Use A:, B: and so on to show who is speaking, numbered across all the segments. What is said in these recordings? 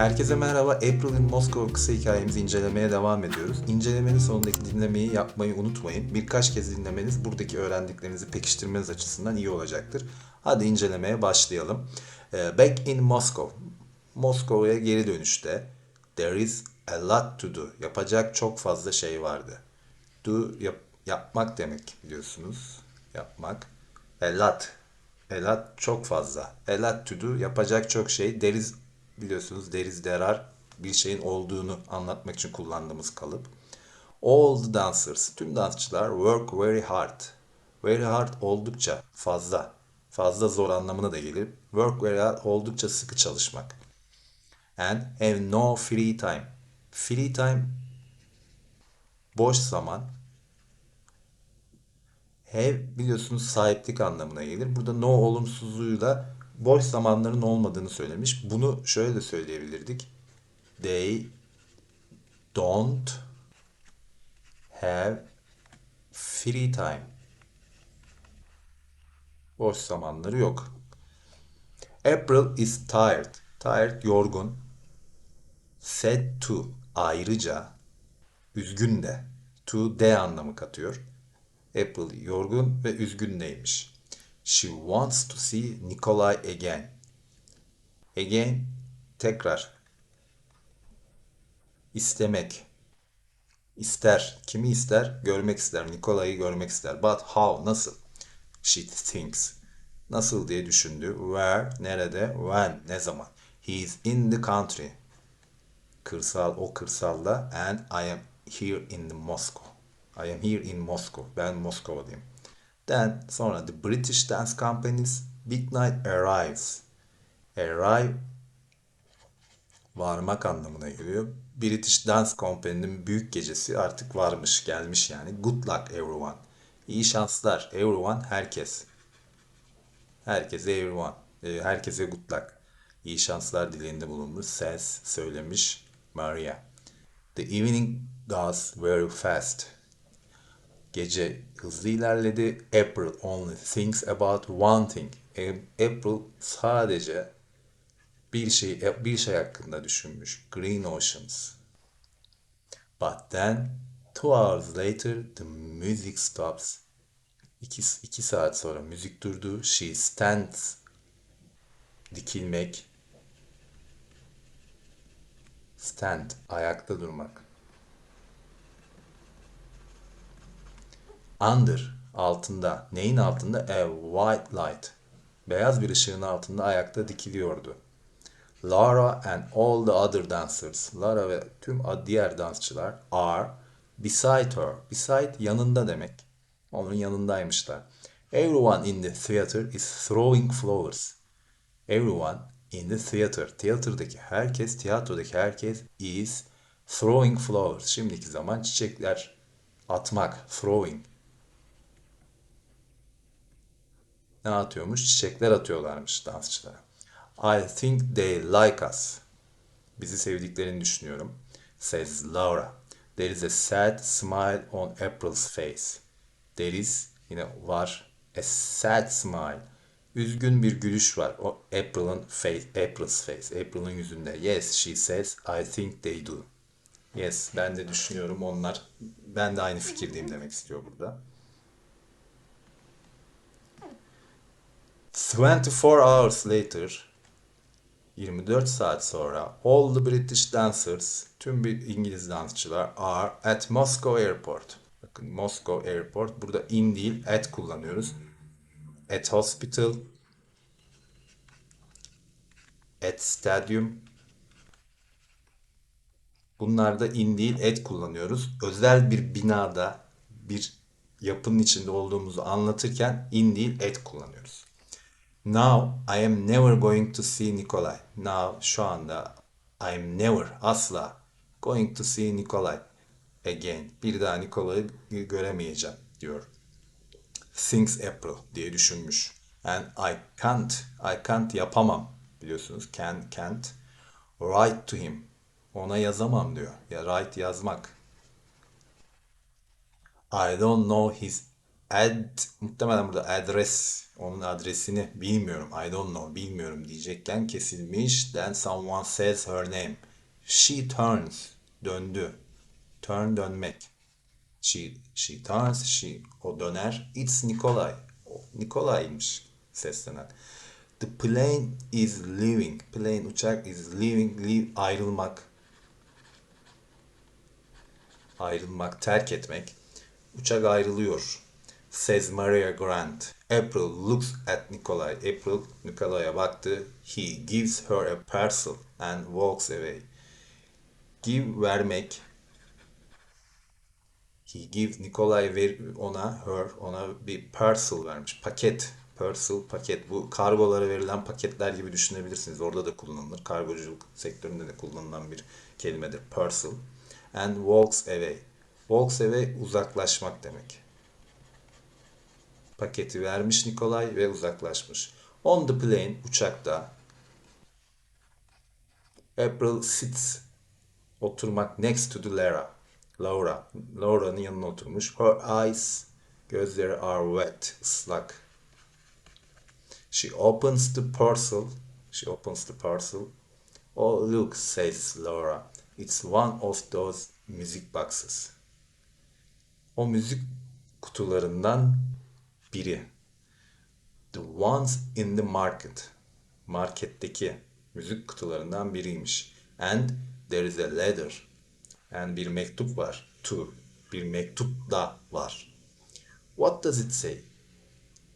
A: Herkese merhaba. April in Moscow kısa hikayemizi incelemeye devam ediyoruz. İncelemenin sonundaki dinlemeyi yapmayı unutmayın. Birkaç kez dinlemeniz buradaki öğrendiklerinizi pekiştirmeniz açısından iyi olacaktır. Hadi incelemeye başlayalım. Ee, Back in Moscow. Moskova'ya geri dönüşte there is a lot to do. Yapacak çok fazla şey vardı. Do yap- yapmak demek biliyorsunuz. Yapmak. A lot. A lot çok fazla. A lot to do yapacak çok şey. There is biliyorsunuz there are bir şeyin olduğunu anlatmak için kullandığımız kalıp. All the dancers, tüm dansçılar work very hard. Very hard oldukça fazla. Fazla zor anlamına da gelir. Work very hard oldukça sıkı çalışmak. And have no free time. Free time boş zaman. Have biliyorsunuz sahiplik anlamına gelir. Burada no olumsuzluğuyla boş zamanların olmadığını söylemiş. Bunu şöyle de söyleyebilirdik. They don't have free time. Boş zamanları yok. April is tired. Tired yorgun. Sad to ayrıca üzgün de to de anlamı katıyor. April yorgun ve üzgün neymiş? She wants to see Nikolai again. Again tekrar. İstemek. İster. Kimi ister? Görmek ister. Nikolai'yi görmek ister. But how? Nasıl? She thinks. Nasıl diye düşündü. Where? Nerede? When? Ne zaman? He is in the country. Kırsal, o kırsalda. And I am here in the Moscow. I am here in Moscow. Ben Moskova'dayım. Then sonra the British Dance Company's Big Night arrives. Arrive varmak anlamına geliyor. British Dance Company'nin büyük gecesi artık varmış, gelmiş yani. Good luck everyone. İyi şanslar everyone, herkes. Herkese everyone. Ee, Herkese good luck. İyi şanslar dileğinde bulunmuş. Says söylemiş Maria. The evening goes very fast. Gece hızlı ilerledi. April only thinks about one thing. A- April sadece bir şey bir şey hakkında düşünmüş. Green Oceans. But then two hours later the music stops. İki, iki saat sonra müzik durdu. She stands. Dikilmek. Stand. Ayakta durmak. Under. Altında. Neyin altında? A white light. Beyaz bir ışığın altında ayakta dikiliyordu. Lara and all the other dancers. Lara ve tüm diğer dansçılar are beside her. Beside yanında demek. Onun yanındaymışlar. Everyone in the theater is throwing flowers. Everyone in the theater. Tiyatrodaki herkes, tiyatrodaki herkes is throwing flowers. Şimdiki zaman çiçekler atmak. Throwing. Ne atıyormuş? Çiçekler atıyorlarmış dansçılara. I think they like us. Bizi sevdiklerini düşünüyorum. Says Laura. There is a sad smile on April's face. There is yine var a sad smile. Üzgün bir gülüş var. O April'ın face, April's face. April'ın yüzünde. Yes, she says, I think they do. Yes, ben de düşünüyorum onlar. Ben de aynı fikirdeyim demek istiyor burada. 24 hours later 24 saat sonra all the British dancers tüm bir İngiliz dansçılar are at Moscow Airport. Bakın Moscow Airport burada in değil at kullanıyoruz. At hospital at stadium Bunlarda in değil at kullanıyoruz. Özel bir binada bir yapının içinde olduğumuzu anlatırken in değil at kullanıyoruz. Now I am never going to see Nikolai. Now şu anda I am never asla going to see Nikolai again. Bir daha Nikolai'yi göremeyeceğim diyor. Thinks April diye düşünmüş. And I can't, I can't yapamam biliyorsunuz. Can, can't write to him. Ona yazamam diyor. Ya write yazmak. I don't know his ad muhtemelen burada adres onun adresini bilmiyorum I don't know bilmiyorum diyecekken kesilmiş. Then someone says her name. She turns döndü. Turn dönmek. She she turns she o döner. İt's Nikolay. Nikolay'mış seslenen. The plane is leaving. Plane uçak is leaving. Leave ayrılmak. Ayrılmak, terk etmek. Uçak ayrılıyor. Says Maria Grant. April looks at Nikolay. April Nikolay'a baktı. He gives her a parcel and walks away. Give vermek. He gives Nikolay ver ona her ona bir parcel vermiş. Paket. Parcel paket. Bu kargolara verilen paketler gibi düşünebilirsiniz. Orada da kullanılır. Kargoculuk sektöründe de kullanılan bir kelimedir. Parcel and walks away. Walks away uzaklaşmak demek. Paketi vermiş Nikolay ve uzaklaşmış. On the plane uçakta April sits oturmak next to the Lara. Laura. Laura'nın yanına oturmuş. Her eyes gözleri are wet. ıslak. She opens the parcel. She opens the parcel. Oh look says Laura. It's one of those music boxes. O müzik kutularından biri. The ones in the market. Marketteki müzik kutularından biriymiş. And there is a letter. And bir mektup var. To. Bir mektup da var. What does it say?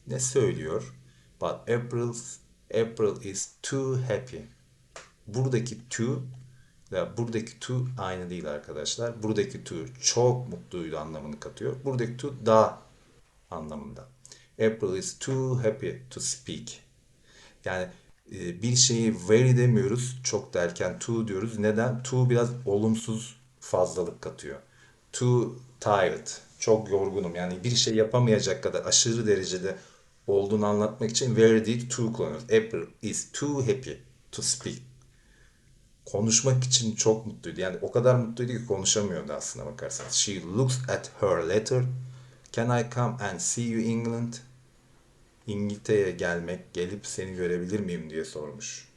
A: Ne söylüyor? But April's, April is too happy. Buradaki too ve buradaki to aynı değil arkadaşlar. Buradaki to çok mutluydu anlamını katıyor. Buradaki to da anlamında. April is too happy to speak. Yani e, bir şeyi very demiyoruz çok derken to diyoruz. Neden? To biraz olumsuz fazlalık katıyor. Too tired. Çok yorgunum. Yani bir şey yapamayacak kadar aşırı derecede olduğunu anlatmak için very değil to kullanıyoruz. April is too happy to speak konuşmak için çok mutluydu. Yani o kadar mutluydu ki konuşamıyordu aslında bakarsanız. She looks at her letter. Can I come and see you England? İngiltere'ye gelmek, gelip seni görebilir miyim diye sormuş.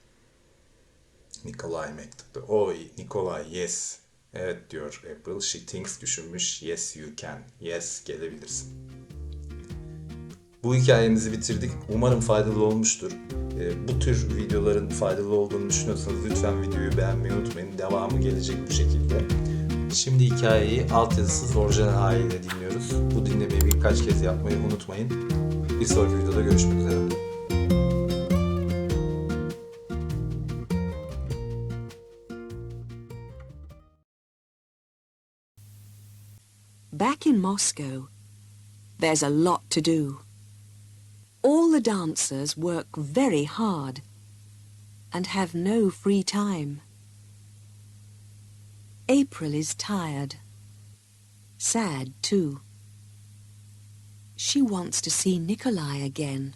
A: Nikolay mektupta. Oy Nikolay yes. Evet diyor April. She thinks düşünmüş. Yes you can. Yes gelebilirsin. Bu hikayemizi bitirdik. Umarım faydalı olmuştur. Ee, bu tür videoların faydalı olduğunu düşünüyorsanız lütfen videoyu beğenmeyi unutmayın. Devamı gelecek bu şekilde. Şimdi hikayeyi altyazısız orijinal haliyle dinliyoruz. Bu dinlemeyi birkaç kez yapmayı unutmayın. Bir sonraki videoda görüşmek üzere.
B: Back in Moscow, there's a lot to do. All the dancers work very hard and have no free time. April is tired, sad too. She wants to see Nikolai again.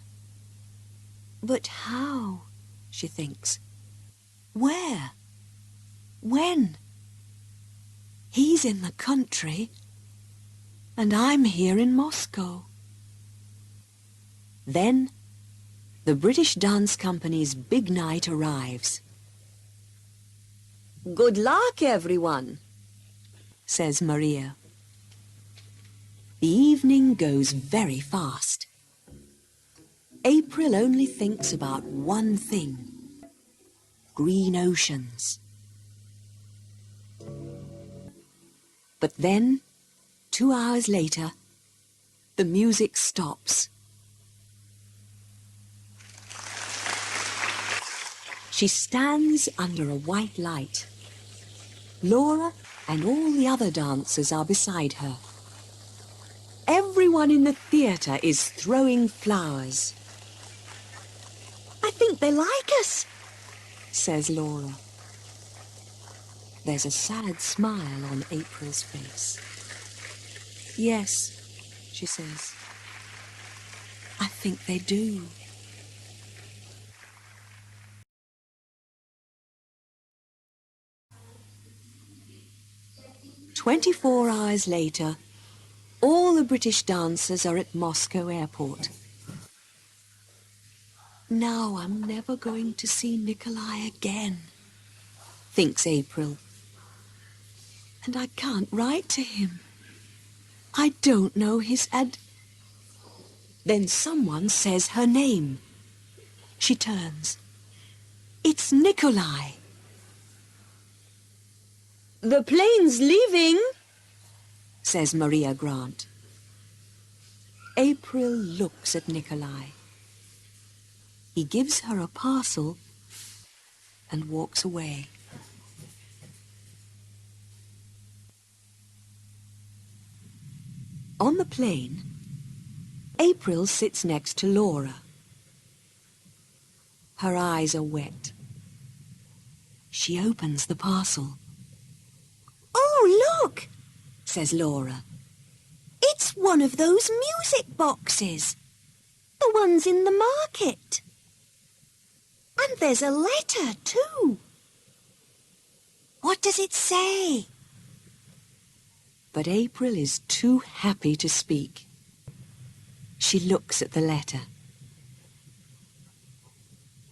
B: But how? she thinks. Where? When? He's in the country, and I'm here in Moscow. Then the British Dance Company's big night arrives. Good luck, everyone, says Maria. The evening goes very fast. April only thinks about one thing green oceans. But then, two hours later, the music stops. She stands under a white light. Laura and all the other dancers are beside her. Everyone in the theatre is throwing flowers. I think they like us, says Laura. There's a sad smile on April's face. Yes, she says. I think they do. Twenty-four hours later, All the British dancers are at Moscow airport. Now I'm never going to see Nikolai again, thinks April. And I can't write to him. I don't know his ad... Then someone says her name. She turns. It's Nikolai. The plane's leaving, says Maria Grant. April looks at Nikolai. He gives her a parcel and walks away. On the plane, April sits next to Laura. Her eyes are wet. She opens the parcel. Says Laura. It's one of those music boxes. The ones in the market. And there's a letter, too. What does it say? But April is too happy to speak. She looks at the letter.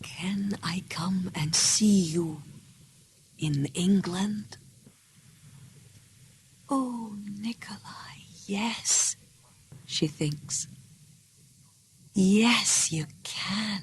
B: Can I come and see you in England? Oh, Nikolai, yes, she thinks. Yes, you can.